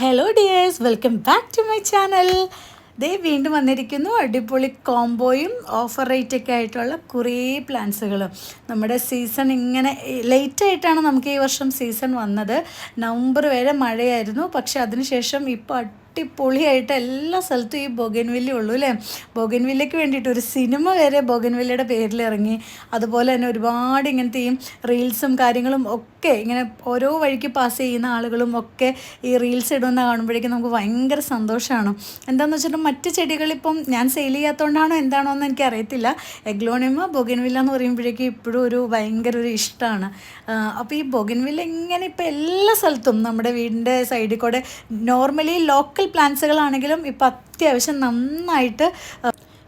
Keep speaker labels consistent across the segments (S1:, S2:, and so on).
S1: Hello dears welcome back to my channel ദേ വീണ്ടും വന്നിരിക്കുന്നു. അടിപൊളി കോംബോയും ഓഫർ റേറ്റ് ഒക്കെ ആയിട്ടുള്ള കുറേ പ്ലാൻസുകൾ നമ്മുടെ സീസൺ ഇങ്ങനെ ലേറ്റ് ആയിട്ടാണ് നമുക്ക് ഈ വർഷം സീസൺ വന്നത്. നവംബർ വരെ മഴയായിരുന്നു. പക്ഷെ അതിനുശേഷം ഇപ്പോൾ അടിപൊളിയായിട്ട് എല്ലാ സ്ഥലത്തും ഈ ബൊഗൻവില്ല ഉള്ളൂ അല്ലേ? ബൊഗൻവില്ലയ്ക്ക് വേണ്ടിയിട്ട് ഒരു സിനിമ വരെ ബൊഗൻവില്ലയുടെ പേരിൽ ഇറങ്ങി. അതുപോലെ തന്നെ ഒരുപാട് ഇങ്ങനത്തെ ഈ റീൽസും കാര്യങ്ങളും ഒക്കെ ഇങ്ങനെ ഓരോ വഴിക്ക് പാസ് ചെയ്യുന്ന ആളുകളും ഒക്കെ ഈ റീൽസ് ഇടുന്ന കാണുമ്പോഴേക്കും നമുക്ക് ഭയങ്കര സന്തോഷമാണ്. എന്താണെന്ന് വെച്ചിട്ട് മറ്റ് ചെടികളിപ്പം ഞാൻ സെയിൽ ചെയ്യാത്തതുകൊണ്ടാണോ എന്താണോ എന്ന് എനിക്ക് അറിയത്തില്ല എഗ്ലോണിമ ബൊഗൻവില്ല എന്ന് പറയുമ്പോഴേക്കും ഇപ്പോഴും ഒരു ഭയങ്കര ഒരു ഇഷ്ടമാണ്. അപ്പോൾ ഈ ബൊഗൻവില്ല ഇങ്ങനെ ഇപ്പോൾ എല്ലാ സ്ഥലത്തും നമ്മുടെ വീടിന്റെ സൈഡിൽ കൂടെ നോർമലി ലോക്കൽ പ്ലാന്റ്സുകളാണെങ്കിലും ഇപ്പോൾ അത്യാവശ്യം നന്നായിട്ട്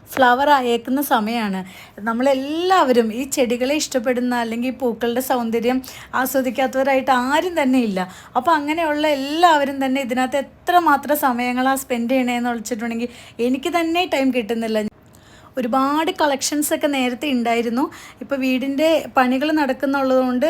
S1: ഫ്ലവർ അയക്കുന്ന സമയമാണ് നമ്മളെല്ലാവരും ഈ ചെടികളെ ഇഷ്ടപ്പെടുന്ന അല്ലെങ്കിൽ പൂക്കളുടെ സൗന്ദര്യം ആസ്വദിക്കാത്തവരായിട്ട് ആരും തന്നെ ഇല്ല. അപ്പോൾ അങ്ങനെയുള്ള എല്ലാവരും തന്നെ ഇതിനകത്ത് എത്രമാത്രം സമയങ്ങളാണ് സ്പെൻഡ് ചെയ്യണേന്ന് വിളിച്ചിട്ടുണ്ടെങ്കിൽ എനിക്ക് തന്നെ ടൈം കിട്ടുന്നില്ല. ഒരുപാട് കളക്ഷൻസ് ഒക്കെ നേരത്തെ ഉണ്ടായിരുന്നു. ഇപ്പോൾ വീടിന്റെ പണികൾ നടക്കുന്നുള്ളതുകൊണ്ട്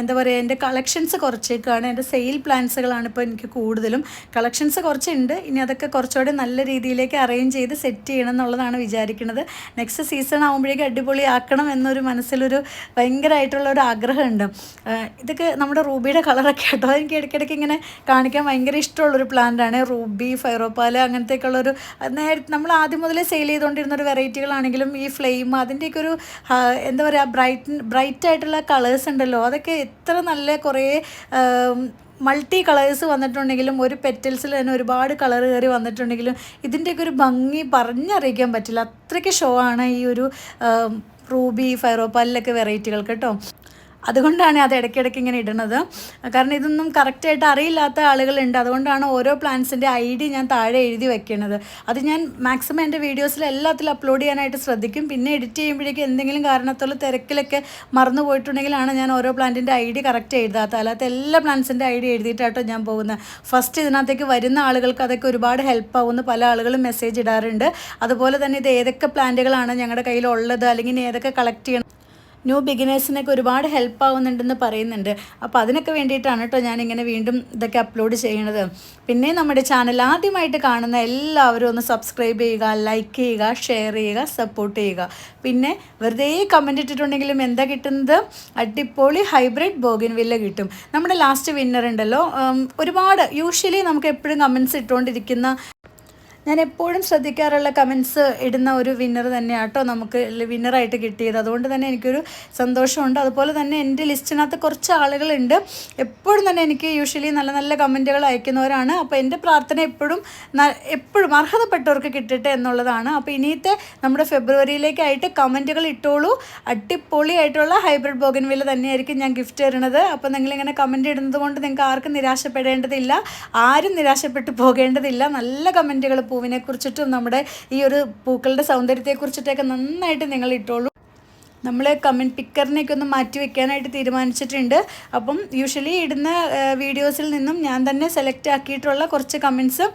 S1: എന്താ പറയുക എന്റെ കളക്ഷൻസ് കുറച്ചേക്കാണ് എന്റെ സെയിൽ പ്ലാൻസുകളാണ് ഇപ്പോൾ എനിക്ക് കൂടുതലും. കളക്ഷൻസ് കുറച്ചുണ്ട്. ഇനി അതൊക്കെ കുറച്ചുകൂടെ നല്ല രീതിയിലേക്ക് അറേഞ്ച് ചെയ്ത് സെറ്റ് ചെയ്യണം എന്നുള്ളതാണ് വിചാരിക്കുന്നത്. നെക്സ്റ്റ് സീസൺ ആകുമ്പോഴേക്കും അടിപൊളിയാക്കണം എന്നൊരു മനസ്സിലൊരു ഭയങ്കരമായിട്ടുള്ള ഒരു ആഗ്രഹമുണ്ട്. ഇതൊക്കെ നമ്മുടെ റൂബിയുടെ കളറൊക്കെ കേട്ടോ. എനിക്ക് ഇടയ്ക്കിടയ്ക്ക് ഇങ്ങനെ കാണിക്കാൻ ഭയങ്കര ഇഷ്ടമുള്ളൊരു പ്ലാന്റാണ് റൂബി ഫൈറോപ്പാൽ അങ്ങനത്തേക്കുള്ളൊരു നേരത്തെ നമ്മൾ ആദ്യം മുതലേ സെയിൽ ചെയ്തുകൊണ്ടിരുന്ന ഒരു വെറൈറ്റികളാണെങ്കിലും ഈ ഫ്ലെയിം അതിന്റെയൊക്കെ ഒരു എന്താ പറയുക ബ്രൈറ്റ് ബ്രൈറ്റ് ആയിട്ടുള്ള കളേഴ്സ് ഉണ്ടല്ലോ. അതൊക്കെ എത്ര നല്ല കുറേ മൾട്ടി കളേഴ്സ് വന്നിട്ടുണ്ടെങ്കിലും ഒരു പെറ്റൽസിൽ തന്നെ ഒരുപാട് കളർ കയറി വന്നിട്ടുണ്ടെങ്കിലും ഇതിന്റെയൊക്കെ ഒരു ഭംഗി പറഞ്ഞറിയിക്കാൻ പറ്റില്ല. അത്രയ്ക്ക് ഷോ ആണ് ഈ ഒരു റൂബി ഫൈറോപ്പാലിലൊക്കെ വെറൈറ്റികൾ കേട്ടോ. അതുകൊണ്ടാണ് അത് ഇടയ്ക്കിടയ്ക്ക് ഇങ്ങനെ ഇടുന്നത് കാരണം ഇതൊന്നും കറക്റ്റായിട്ട് അറിയില്ലാത്ത ആളുകളുണ്ട്. അതുകൊണ്ടാണ് ഓരോ പ്ലാന്റ്സിന്റെ ഐ ഡി ഞാൻ താഴെ എഴുതി വെക്കുന്നത് അത് ഞാൻ മാക്സിമം എന്റെ വീഡിയോസിൽ എല്ലാത്തിലും അപ്ലോഡ് ചെയ്യാനായിട്ട് ശ്രദ്ധിക്കും. പിന്നെ എഡിറ്റ് ചെയ്യുമ്പോഴേക്കും എന്തെങ്കിലും കാരണത്തോളം തിരക്കിലൊക്കെ മറന്നു പോയിട്ടുണ്ടെങ്കിലാണ് ഞാൻ ഓരോ പ്ലാന്റിന്റെ ഐ ഡി കറക്റ്റ് എഴുതാത്ത. അല്ലാത്ത എല്ലാ പ്ലാന്റ്സിന്റെ ഐ ഡി എഴുതിയിട്ടാട്ടോ ഞാൻ പോകുന്നത്. ഫസ്റ്റ് ഇതിനകത്തേക്ക് വരുന്ന ആളുകൾക്ക് അതൊക്കെ ഒരുപാട് ഹെൽപ്പ് ആവുമെന്ന് പല ആളുകളും മെസ്സേജ് ഇടാറുണ്ട്. അതുപോലെ തന്നെ ഇത് ഏതൊക്കെ പ്ലാന്റുകളാണ് ഞങ്ങളുടെ കയ്യിലുള്ളത്? അല്ലെങ്കിൽ ഏതൊക്കെ കളക്ട് ചെയ്യണം? ന്യൂ ബിഗിനേഴ്സിനൊക്കെ ഒരുപാട് ഹെൽപ്പ് ആവുന്നുണ്ടെന്ന് പറയുന്നുണ്ട്. അപ്പോൾ അതിനൊക്കെ വേണ്ടിയിട്ടാണ് കേട്ടോ ഞാനിങ്ങനെ വീണ്ടും ഇതൊക്കെ അപ്ലോഡ് ചെയ്യണത്. പിന്നെ നമ്മുടെ ചാനൽ ആദ്യമായിട്ട് കാണുന്ന എല്ലാവരും ഒന്ന് സബ്സ്ക്രൈബ് ചെയ്യുക ലൈക്ക് ചെയ്യുക ഷെയർ ചെയ്യുക സപ്പോർട്ട് ചെയ്യുക. പിന്നെ വെറുതെ കമന്റ് ഇട്ടിട്ടുണ്ടെങ്കിലും എന്താ കിട്ടുന്നത്? അടിപൊളി ഹൈബ്രിഡ് ബോഗിൻ വില്ല കിട്ടും. നമ്മുടെ ലാസ്റ്റ് വിന്നർ ഉണ്ടല്ലോ. ഒരുപാട് യൂഷ്വലി നമുക്ക് എപ്പോഴും കമൻസ് ഇട്ടുകൊണ്ടിരിക്കുന്ന ഞാൻ എപ്പോഴും ശ്രദ്ധിക്കാറുള്ള കമൻസ് ഇടുന്ന ഒരു വിന്നർ തന്നെയാണ് കേട്ടോ നമുക്ക് വിന്നറായിട്ട് കിട്ടിയത്. അതുകൊണ്ട് തന്നെ എനിക്കൊരു സന്തോഷമുണ്ട്. അതുപോലെ തന്നെ എന്റെ ലിസ്റ്റിനകത്ത് കുറച്ച് ആളുകളുണ്ട്. എപ്പോഴും തന്നെ എനിക്ക് യൂഷ്വലി നല്ല നല്ല കമന്റുകൾ അയക്കുന്നവരാണ്. അപ്പോൾ എന്റെ പ്രാർത്ഥന എപ്പോഴും എപ്പോഴും അർഹതപ്പെട്ടവർക്ക് കിട്ടട്ടെ എന്നുള്ളതാണ്. അപ്പോൾ ഇനിയത്തെ നമ്മുടെ ഫെബ്രുവരിയിലേക്കായിട്ട് കമന്റുകൾ ഇട്ടോളൂ. അടിപൊളിയായിട്ടുള്ള ഹൈബ്രിഡ് ബോഗൻവില്ല തന്നെയായിരിക്കും ഞാൻ ഗിഫ്റ്റ് തരുന്നത്. അപ്പോൾ നിങ്ങളിങ്ങനെ കമന്റ് ഇടുന്നത് കൊണ്ട് നിങ്ങൾക്ക് ആർക്കും നിരാശപ്പെടേണ്ടതില്ല. ആരും നിരാശപ്പെട്ടു പോകേണ്ടതില്ല. നല്ല കമന്റുകൾ പൂവിനെ കുറിച്ചിട്ടും നമ്മുടെ ഈ ഒരു പൂക്കളുടെ സൗന്ദര്യത്തെക്കുറിച്ചിട്ടൊക്കെ നന്നായിട്ട് നിങ്ങൾ ഇട്ടോളൂ. നമ്മൾ കമന്റ് പിക്കറിനെയൊക്കെ ഒന്ന് മാറ്റി വെക്കാനായിട്ട് തീരുമാനിച്ചിട്ടുണ്ട്. അപ്പം യൂഷ്വലി ഇടുന്ന വീഡിയോസിൽ നിന്നും ഞാൻ തന്നെ സെലക്ട് ആക്കിയിട്ടുള്ള കുറച്ച് കമൻസ്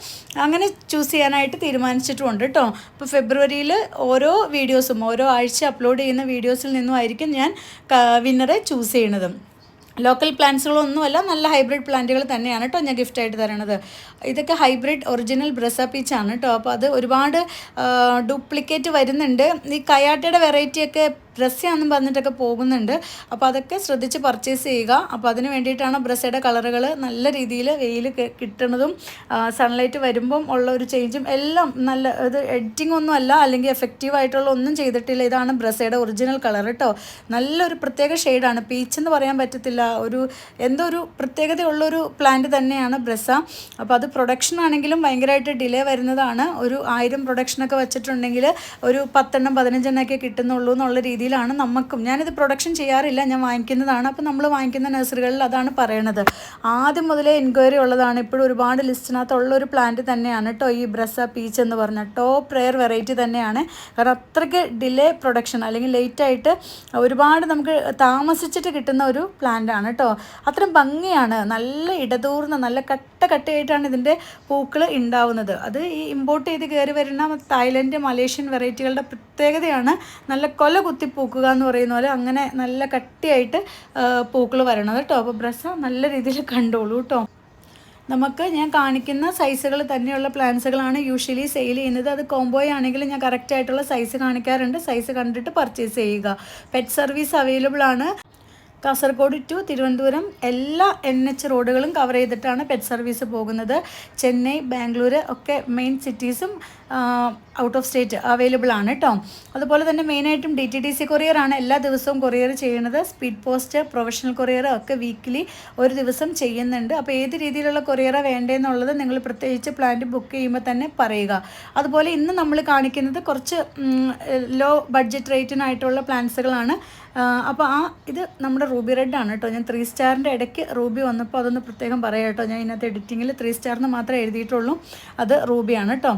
S1: അങ്ങനെ ചൂസ് ചെയ്യാനായിട്ട് തീരുമാനിച്ചിട്ടുമുണ്ട് കേട്ടോ അപ്പോൾ ഫെബ്രുവരിയിൽ ഓരോ വീഡിയോസും ഓരോ ആഴ്ച അപ്ലോഡ് ചെയ്യുന്ന വീഡിയോസിൽ നിന്നും ആയിരിക്കും ഞാൻ വിന്നറെ ചൂസ് ചെയ്യണത്. ലോക്കൽ പ്ലാന്റ്സുകളൊന്നുമല്ല നല്ല ഹൈബ്രിഡ് പ്ലാന്റുകൾ തന്നെയാണ് കേട്ടോ ഞാൻ ഗിഫ്റ്റായിട്ട് തരണത്. ഇതൊക്കെ ഹൈബ്രിഡ് ഒറിജിനൽ ബ്രസ പീച്ചാണ് കേട്ടോ അപ്പോൾ അത് ഒരുപാട് ഡ്യൂപ്ലിക്കേറ്റ് വരുന്നുണ്ട്. ഈ കയാട്ടയുടെ വെറൈറ്റിയൊക്കെ ബ്രസ്സാന്നും പറഞ്ഞിട്ടൊക്കെ പോകുന്നുണ്ട്. അപ്പോൾ അതൊക്കെ ശ്രദ്ധിച്ച് പർച്ചേസ് ചെയ്യുക. അപ്പോൾ അതിന് വേണ്ടിയിട്ടാണ് ബ്രസ്സയുടെ കളറുകൾ നല്ല രീതിയിൽ വെയിൽ കിട്ടുന്നതും സൺലൈറ്റ് വരുമ്പം ഉള്ള ഒരു ചേഞ്ചും എല്ലാം നല്ല ഇത് എഡിറ്റിംഗ് ഒന്നും അല്ല അല്ലെങ്കിൽ എഫക്റ്റീവ് ആയിട്ടുള്ള ഒന്നും ചെയ്തിട്ടില്ല. ഇതാണ് ബ്രസ്സയുടെ ഒറിജിനൽ കളർ കേട്ടോ നല്ലൊരു പ്രത്യേക ഷെയ്ഡാണ് പീച്ച് എന്ന് പറയാൻ പറ്റത്തില്ല. ഒരു എന്തോ ഒരു പ്രത്യേകതയുള്ളൊരു പ്ലാന്റ് തന്നെയാണ് ബ്രസ്സ. അപ്പോൾ അത് പ്രൊഡക്ഷൻ ആണെങ്കിലും ഭയങ്കരമായിട്ട് ഡിലേ വരുന്നതാണ്. ഒരു ആയിരം പ്രൊഡക്ഷനൊക്കെ വെച്ചിട്ടുണ്ടെങ്കിൽ ഒരു പത്തെണ്ണം പതിനഞ്ചെണ്ണമൊക്കെ കിട്ടുന്നുള്ളൂ എന്നുള്ള രീതിയിലാണ് നമുക്കും ഞാനിത് പ്രൊഡക്ഷൻ ചെയ്യാറില്ല ഞാൻ വാങ്ങിക്കുന്നതാണ്. അപ്പോൾ നമ്മൾ വാങ്ങിക്കുന്ന നഴ്സറികളിൽ അതാണ് പറയണത്. ആദ്യം മുതലേ എൻക്വയറി ഉള്ളതാണ്. ഇപ്പോഴും ഒരുപാട് ലിസ്റ്റിനകത്തുള്ള ഒരു പ്ലാന്റ് തന്നെയാണ് കേട്ടോ ഈ ബ്രസ പീച്ച് എന്ന് പറഞ്ഞ ടോപ്പ് റെയർ വെറൈറ്റി തന്നെയാണ്. കാരണം അത്രയ്ക്ക് ഡിലേ പ്രൊഡക്ഷൻ അല്ലെങ്കിൽ ലേറ്റ് ആയിട്ട് ഒരുപാട് നമുക്ക് താമസിച്ചിട്ട് കിട്ടുന്ന ഒരു പ്ലാന്റ് ആണ് കേട്ടോ അത്രയും ഭംഗിയാണ്. നല്ല ഇടതൂർന്ന നല്ല കട്ട കട്ടയായിട്ടാണ് ഇതിന്റെ പൂക്കൾ ഉണ്ടാവുന്നത് അത് ഈ ഇമ്പോർട്ട് ചെയ്ത് കയറി വരുന്ന തായ്ലൻഡ് മലേഷ്യൻ വെറൈറ്റികളുടെ പ്രത്യേകതയാണ്. നല്ല കൊല കുത്തി പൂക്കുക എന്ന് പറയുന്ന പോലെ അങ്ങനെ നല്ല കട്ടിയായിട്ട് പൂക്കൾ വരണത് കേട്ടോ. അപ്പോൾ ബ്രസ നല്ല രീതിയിൽ കണ്ടോളൂ കേട്ടോ. നമുക്ക് ഞാൻ കാണിക്കുന്ന സൈസുകൾ തന്നെയുള്ള പ്ലാൻസുകളാണ് യൂഷ്വലി സെയിൽ ചെയ്യുന്നത്. അത് കോംബോ ആണെങ്കിൽ ഞാൻ കറക്റ്റ് ആയിട്ടുള്ള സൈസ് കാണിക്കാറുണ്ട്. സൈസ് കണ്ടിട്ട് പർച്ചേസ് ചെയ്യുക. പെറ്റ് സർവീസ് അവൈലബിൾ ആണ്. കാസർഗോഡ് ടു തിരുവനന്തപുരം എല്ലാ എൻ എച്ച് റോഡുകളും കവർ ചെയ്തിട്ടാണ് പെറ്റ് സർവീസ് പോകുന്നത്. ചെന്നൈ ബാംഗ്ലൂർ ഒക്കെ മെയിൻ സിറ്റീസും ഔട്ട് ഓഫ് സ്റ്റേറ്റ് അവൈലബിൾ ആണ് കേട്ടോ അതുപോലെ തന്നെ മെയിനായിട്ടും ഡി ടി ഡി സി കൊറിയറാണ് എല്ലാ ദിവസവും കൊറിയർ ചെയ്യുന്നത്. സ്പീഡ് പോസ്റ്റ് പ്രൊഫഷണൽ കൊറിയർ ഒക്കെ വീക്കിലി ഒരു ദിവസം ചെയ്യുന്നുണ്ട്. അപ്പോൾ ഏത് രീതിയിലുള്ള കൊറിയറാണ് വേണ്ടതെന്നുള്ളത് നിങ്ങൾ പ്രത്യേകിച്ച് പ്ലാന്റ് ബുക്ക് ചെയ്യുമ്പോൾ തന്നെ പറയുക. അതുപോലെ ഇന്ന് നമ്മൾ കാണിക്കുന്നത് കുറച്ച് ലോ ബഡ്ജറ്റ് റേറ്റിനായിട്ടുള്ള പ്ലാൻസുകളാണ് അപ്പോൾ ആ ഇത് നമ്മുടെ റൂബി റെഡ് ആണ് കേട്ടോ. ഞാൻ ത്രീ സ്റ്റാറിന്റെ ഇടയ്ക്ക് റൂബി വന്നപ്പോൾ അതൊന്ന് പ്രത്യേകം പറയാം കേട്ടോ. ഞാൻ ഇതിനകത്ത് എഡിറ്റിങ്ങിൽ ത്രീ സ്റ്റാറിന് മാത്രമേ എഴുതിയിട്ടുള്ളൂ. അത് റൂബിയാണ് കേട്ടോ.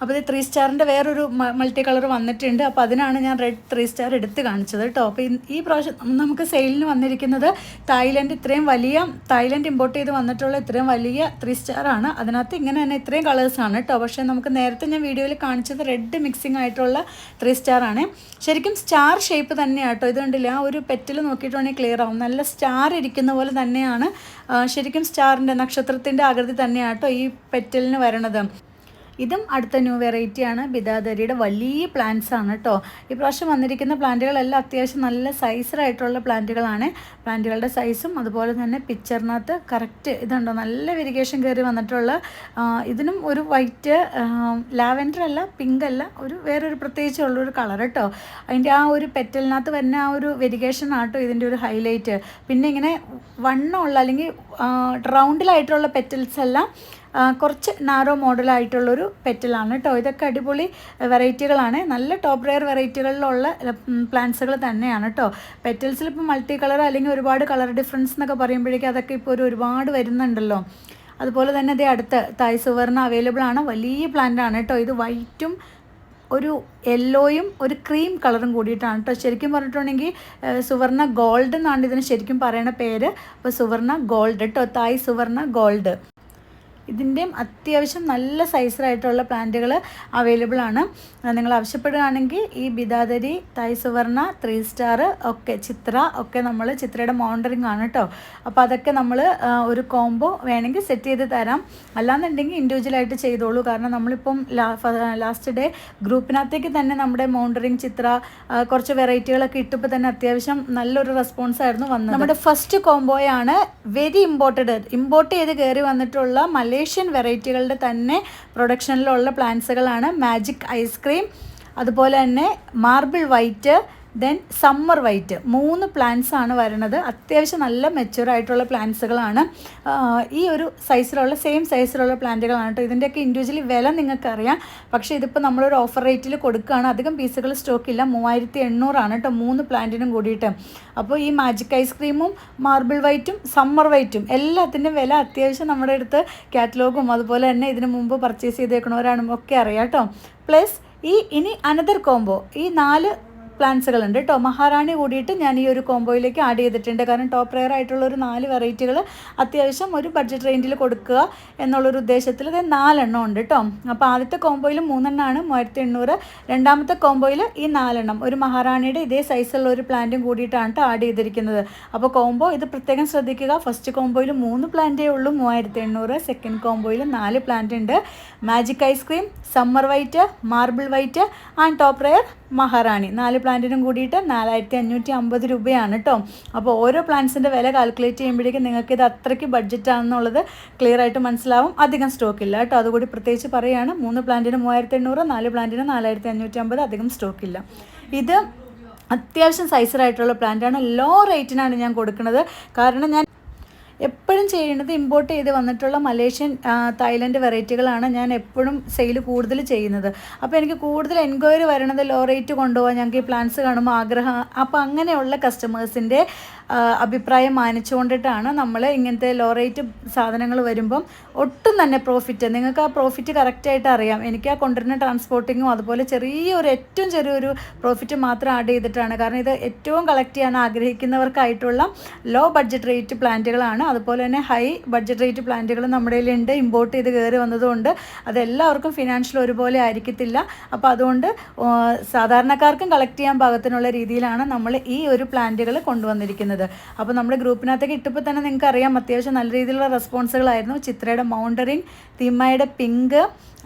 S1: അപ്പോൾ ഇത് ത്രീ സ്റ്റാറിന്റെ വേറൊരു മൾട്ടി കളർ വന്നിട്ടുണ്ട്. അപ്പോൾ അതിനാണ് ഞാൻ റെഡ് ത്രീ സ്റ്റാർ എടുത്ത് കാണിച്ചത് കേട്ടോ അപ്പോൾ ഈ പ്രാവശ്യം നമുക്ക് സെയിലിന് വന്നിരിക്കുന്നത് തായ്ലൻഡ് ഇത്രയും വലിയ തായ്ലൻഡ് ഇമ്പോർട്ട് ചെയ്ത് വന്നിട്ടുള്ള ഇത്രയും വലിയ ത്രീ സ്റ്റാർ ആണ്. അതിനകത്ത് ഇങ്ങനെ തന്നെ ഇത്രയും കളേഴ്സാണ് കേട്ടോ പക്ഷേ നമുക്ക് നേരത്തെ ഞാൻ വീഡിയോയിൽ കാണിച്ചത് റെഡ് മിക്സിംഗ് ആയിട്ടുള്ള ത്രീ സ്റ്റാർ ആണ്. ശരിക്കും സ്റ്റാർ ഷേപ്പ് തന്നെയാണ് കേട്ടോ ഇത് കണ്ടില്ല ആ ഒരു പെറ്റിൽ നോക്കിയിട്ടുണ്ടെങ്കിൽ ക്ലിയർ ആവും നല്ല സ്റ്റാർ ഇരിക്കുന്ന പോലെ തന്നെയാണ് ശരിക്കും സ്റ്റാറിന്റെ നക്ഷത്രത്തിന്റെ ആകൃതി തന്നെയാണ് കേട്ടോ ഈ പെറ്റലിന് വരണത്. ഇതും അടുത്ത ന്യൂ വെറൈറ്റിയാണ് ബിദാദരിയുടെ വലിയ പ്ലാന്റ്സ് ആണ് കേട്ടോ പ്രാവശ്യം വന്നിരിക്കുന്ന പ്ലാന്റുകളെല്ലാം അത്യാവശ്യം നല്ല സൈസറായിട്ടുള്ള പ്ലാന്റുകളാണ്. പ്ലാന്റുകളുടെ സൈസും അതുപോലെ തന്നെ പിക്ചറിനകത്ത് കറക്റ്റ് ഇതുണ്ടോ? നല്ല വെരിഗേഷൻ കയറി വന്നിട്ടുള്ള ഇതിനും ഒരു വൈറ്റ് ലാവൻഡർ അല്ല പിങ്ക് അല്ല ഒരു വേറൊരു പ്രത്യേകിച്ചുള്ളൊരു കളർ കേട്ടോ അതിന്റെ ആ ഒരു പെറ്റലിനകത്ത് വരുന്ന ആ ഒരു വെരിഗേഷൻ ആട്ടോ ഇതിന്റെ ഒരു ഹൈലൈറ്റ് പിന്നെ ഇങ്ങനെ വണ്ണമുള്ള അല്ലെങ്കിൽ റൗണ്ടിലായിട്ടുള്ള പെറ്റൽസ് എല്ലാം കുറച്ച് നാരോ മോഡലായിട്ടുള്ളൊരു പെറ്റലാണ് കേട്ടോ. ഇതൊക്കെ അടിപൊളി വെറൈറ്റികളാണ് നല്ല ടോപ്പ് റെയർ വെറൈറ്റികളിലുള്ള പ്ലാന്റ്സുകൾ തന്നെയാണ് കേട്ടോ. പെറ്റൽസിൽ ഇപ്പോൾ മൾട്ടി കളർ അല്ലെങ്കിൽ ഒരുപാട് കളർ ഡിഫറൻസ് എന്നൊക്കെ പറയുമ്പോഴേക്കും അതൊക്കെ ഇപ്പോൾ ഒരു ഒരുപാട് വരുന്നുണ്ടല്ലോ. അതുപോലെ തന്നെ ഇതേ അടുത്ത് തായ് സുവർണ അവൈലബിൾ ആണ്. വലിയ പ്ലാന്റ് ആണ് കേട്ടോ. ഇത് വൈറ്റും ഒരു യെല്ലോയും ഒരു ക്രീം കളറും കൂടിയിട്ടാണ് കേട്ടോ. ശരിക്കും പറഞ്ഞിട്ടുണ്ടെങ്കിൽ സുവർണ ഗോൾഡ് എന്നാണ് ഇതിന് ശരിക്കും പറയുന്ന പേര്. അപ്പോൾ സുവർണ ഗോൾഡ് കേട്ടോ. തായ് സുവർണ ഗോൾഡ് ഇതിന്റെയും അത്യാവശ്യം നല്ല സൈസിലായിട്ടുള്ള പ്ലാന്റുകൾ അവൈലബിൾ ആണ്. നിങ്ങൾ ആവശ്യപ്പെടുകയാണെങ്കിൽ ഈ ബിദാദരി തായ് സുവർണ ത്രീ സ്റ്റാർ ഒക്കെ ചിത്ര ഒക്കെ നമ്മൾ ചിത്രയുടെ മോണ്ടറിങ് ആണ് കേട്ടോ അപ്പോൾ അതൊക്കെ നമ്മൾ ഒരു കോംബോ വേണമെങ്കിൽ സെറ്റ് ചെയ്ത് തരാം. അല്ലാന്നുണ്ടെങ്കിൽ ഇൻഡിവിജ്വലായിട്ട് ചെയ്തോളൂ. കാരണം നമ്മളിപ്പം ലാസ്റ്റ് ഡേ ഗ്രൂപ്പിനകത്തേക്ക് തന്നെ നമ്മുടെ മോണ്ടറിങ് ചിത്ര കുറച്ച് വെറൈറ്റികളൊക്കെ ഇട്ടപ്പോൾ തന്നെ അത്യാവശ്യം നല്ലൊരു റെസ്പോൺസ് ആയിരുന്നു വന്നത്. നമ്മുടെ ഫസ്റ്റ് കോംബോയാണ് വെരി ഇമ്പോർട്ടഡ്. ഇമ്പോർട്ട് ചെയ്ത് കയറി വന്നിട്ടുള്ള മല മലേഷ്യൻ വെറൈറ്റികളുടെ തന്നെ പ്രൊഡക്ഷനിലുള്ള പ്ലാന്റ്സുകളാണ് മാജിക് ഐസ്ക്രീം അതുപോലെ തന്നെ marble white then summer white മൂന്ന് പ്ലാന്റ്സ് ആണ് വരുന്നത്. അത്യാവശ്യം നല്ല മെച്യൂർ ആയിട്ടുള്ള പ്ലാന്റ്സുകളാണ് ഈ ഒരു സൈസിലുള്ള സെയിം സൈസിലുള്ള പ്ലാന്റുകളാണ് കേട്ടോ ഇതിന്റെയൊക്കെ ഇൻഡിവിജ്വലി വില നിങ്ങൾക്കറിയാം. പക്ഷേ ഇതിപ്പോൾ നമ്മളൊരു ഓഫർ റേറ്റിൽ കൊടുക്കുകയാണ് അധികം പീസുകൾ സ്റ്റോക്ക് ഇല്ല. മൂവായിരത്തി എണ്ണൂറാണ് കേട്ടോ മൂന്ന് പ്ലാന്റിനും കൂടിയിട്ട്. അപ്പോൾ ഈ മാജിക് ഐസ്ക്രീമും മാർബിൾ വൈറ്റും സമ്മർ വൈറ്റും എല്ലാത്തിന്റെ വില അത്യാവശ്യം നമ്മുടെ അടുത്ത് കാറ്റലോഗും അതുപോലെ തന്നെ ഇതിനു മുമ്പ് പർച്ചേസ് ചെയ്തേക്കണവരാണ് ഒക്കെ അറിയാം കേട്ടോ പ്ലസ് ഈ ഇനി അനദർ കോംബോ ഈ നാല് പ്ലാന്റ്സുകളുണ്ട് കേട്ടോ. മഹാറാണി കൂടിയിട്ട് ഞാൻ ഈ ഒരു കോംബോയിലേക്ക് ആഡ് ചെയ്തിട്ടുണ്ട്. കാരണം ടോപ്പ് റെയർ ആയിട്ടുള്ള ഒരു നാല് വെറൈറ്റികൾ അത്യാവശ്യം ഒരു ബഡ്ജറ്റ് റേഞ്ചിൽ കൊടുക്കുക എന്നുള്ളൊരു ഉദ്ദേശത്തിൽ ഇത് നാലെണ്ണം ഉണ്ട് കേട്ടോ. അപ്പോൾ ആദ്യത്തെ കോംബോയിൽ മൂന്നെണ്ണമാണ് മൂവായിരത്തി എണ്ണൂറ്. രണ്ടാമത്തെ കോംബോയിൽ ഈ നാലെണ്ണം. ഒരു മഹാറാണിയുടെ ഇതേ സൈസുള്ള ഒരു പ്ലാന്റും കൂടിയിട്ടാണ് ആഡ് ചെയ്തിരിക്കുന്നത്. അപ്പോൾ കോംബോ ഇത് പ്രത്യേകം ശ്രദ്ധിക്കുക. ഫസ്റ്റ് കോംബോയിൽ മൂന്ന് പ്ലാന്റേ ഉള്ളൂ മൂവായിരത്തി എണ്ണൂറ്. സെക്കൻഡ് കോംബോയിൽ നാല് പ്ലാന്റ് ഉണ്ട്. Magic ice cream summer white marble white and top rare Maharani. നാല് പ്ലാന്റിനും കൂടിയിട്ട് നാലായിരത്തി അഞ്ഞൂറ്റി അമ്പത് രൂപയാണ് കേട്ടോ അപ്പോൾ ഓരോ പ്ലാന്റ്സിന്റെ വില കാൽക്കുലേറ്റ് ചെയ്യുമ്പോഴേക്കും നിങ്ങൾക്ക് ഇത് അത്രയ്ക്ക് ബഡ്ജറ്റാണെന്നുള്ളത് ക്ലിയർ ആയിട്ട് മനസ്സിലാവും. അധികം സ്റ്റോക്ക് ഇല്ല കേട്ടോ അതുകൂടി പ്രത്യേകിച്ച് പറയുകയാണ് മൂന്ന് പ്ലാന്റിന് മൂവായിരത്തി എണ്ണൂറ് നാല് പ്ലാന്റിന് നാലായിരത്തി അഞ്ഞൂറ്റി അമ്പത് അധികം സ്റ്റോക്കില്ല ഇത് അത്യാവശ്യം സൈസറായിട്ടുള്ള പ്ലാന്റാണ് ലോ റേറ്റിനാണ് ഞാൻ കൊടുക്കുന്നത്. കാരണം ഞാൻ എപ്പോഴും ചെയ്യുന്നത് ഇമ്പോർട്ട് ചെയ്ത് വന്നിട്ടുള്ള മലേഷ്യൻ തായ്ലൻഡ് വെറൈറ്റികളാണ് ഞാൻ എപ്പോഴും സെയിൽ കൂടുതൽ ചെയ്യുന്നത്. അപ്പോൾ എനിക്ക് കൂടുതൽ എൻക്വയറി വരണത് ലോ റേറ്റ് കൊണ്ടുപോകാൻ ഞങ്ങൾക്ക് ഈ പ്ലാൻസ് കാണുമ്പോൾ ആഗ്രഹം. അപ്പോൾ അങ്ങനെയുള്ള കസ്റ്റമേഴ്സിന്റെ അഭിപ്രായം മാനിച്ചുകൊണ്ടിട്ടാണ് നമ്മൾ ഇങ്ങനത്തെ ലോ റേറ്റ് സാധനങ്ങൾ വരുമ്പം ഒട്ടും തന്നെ പ്രോഫിറ്റ് നിങ്ങൾക്ക് ആ പ്രോഫിറ്റ് കറക്റ്റായിട്ട് അറിയാം. എനിക്ക് ആ കൊണ്ടുവരുന്ന ട്രാൻസ്പോർട്ടിങ്ങും അതുപോലെ ചെറിയൊരു ഏറ്റവും ചെറിയൊരു പ്രോഫിറ്റ് മാത്രം ആഡ് ചെയ്തിട്ടാണ്. കാരണം ഇത് ഏറ്റവും കളക്ട് ചെയ്യാൻ ആഗ്രഹിക്കുന്നവർക്കായിട്ടുള്ള ലോ ബഡ്ജറ്റ് റേറ്റ് പ്ലാന്റുകളാണ് അതുപോലെ തന്നെ ഹൈ ബഡ്ജറ്റ് റേറ്റ് പ്ലാന്റുകൾ നമ്മുടെ കയ്യിലുണ്ട് ഇമ്പോർട്ട് ചെയ്ത് കയറി വന്നതുകൊണ്ട് അതെല്ലാവർക്കും ഫിനാൻഷ്യൽ ഒരുപോലെ ആയിരിക്കത്തില്ല. അപ്പോൾ അതുകൊണ്ട് സാധാരണക്കാർക്കും കളക്ട് ചെയ്യാൻ പാകത്തിനുള്ള രീതിയിലാണ് നമ്മൾ ഈ ഒരു പ്ലാന്റുകൾ കൊണ്ടുവന്നിരിക്കുന്നത്. അപ്പോൾ നമ്മുടെ ഗ്രൂപ്പിനകത്തേക്ക് ഇട്ടപ്പോൾ തന്നെ നിങ്ങൾക്ക് അറിയാം അത്യാവശ്യം നല്ല രീതിയിലുള്ള റെസ്പോൺസുകളായിരുന്നു ചിത്രയുടെ മൗണ്ടറിങ് തിമ്മയുടെ പിങ്ക്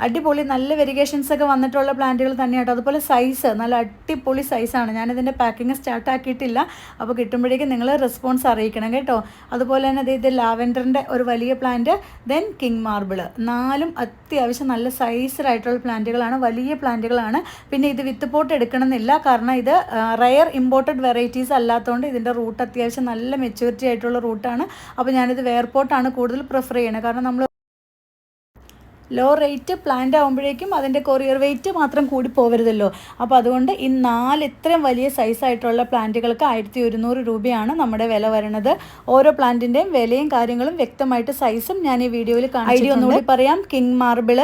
S1: അടിപൊളി നല്ല വെരിഗേഷൻസ് ഒക്കെ വന്നിട്ടുള്ള പ്ലാന്റുകൾ തന്നെയാട്ടോ. അതുപോലെ സൈസ് നല്ല അടിപൊളി സൈസാണ് ഞാനിതിന്റെ പാക്കിങ് സ്റ്റാർട്ട് ആക്കിയിട്ടില്ല. അപ്പോൾ കിട്ടുമ്പോഴേക്കും നിങ്ങൾ റെസ്പോൺസ് അറിയിക്കണം കേട്ടോ. അതുപോലെ തന്നെ ഇത് ലാവൻഡറിന്റെ ഒരു വലിയ പ്ലാന്റ് ദെൻ കിങ് മാർബിൾ നാലും അത്യാവശ്യം നല്ല സൈസിലായിട്ടുള്ള പ്ലാന്റുകളാണ് വലിയ പ്ലാന്റുകളാണ് പിന്നെ ഇത് വിത്ത് പോട്ട് എടുക്കണമെന്നില്ല. കാരണം ഇത് റയർ ഇമ്പോർട്ടഡ് വെറൈറ്റീസ് അല്ലാത്തതുകൊണ്ട് ഇതിന്റെ റൂട്ട് അത്യാവശ്യം നല്ല മെച്യൂരിറ്റി ആയിട്ടുള്ള റൂട്ടാണ് അപ്പോൾ ഞാനിത് വെയർപോട്ടാണ് കൂടുതൽ പ്രിഫർ ചെയ്യണത് കാരണം നമ്മൾ ലോ റേറ്റ് പ്ലാന്റ് ആകുമ്പോഴേക്കും അതിന്റെ കൊറിയർ വെയിറ്റ് മാത്രം കൂടി പോവരുതല്ലോ. അപ്പോൾ അതുകൊണ്ട് ഈ നാല് ഇത്രയും വലിയ സൈസായിട്ടുള്ള പ്ലാന്റുകൾക്ക് ആയിരത്തി ഒരുന്നൂറ് രൂപയാണ് നമ്മുടെ വില വരുന്നത് ഓരോ പ്ലാന്റിന്റെയും വിലയും കാര്യങ്ങളും വ്യക്തമായിട്ട് സൈസും ഞാൻ ഈ വീഡിയോയിൽ ഐഡിയ ഒന്നുകൂടി പറയാം. കിങ് മാർബിൾ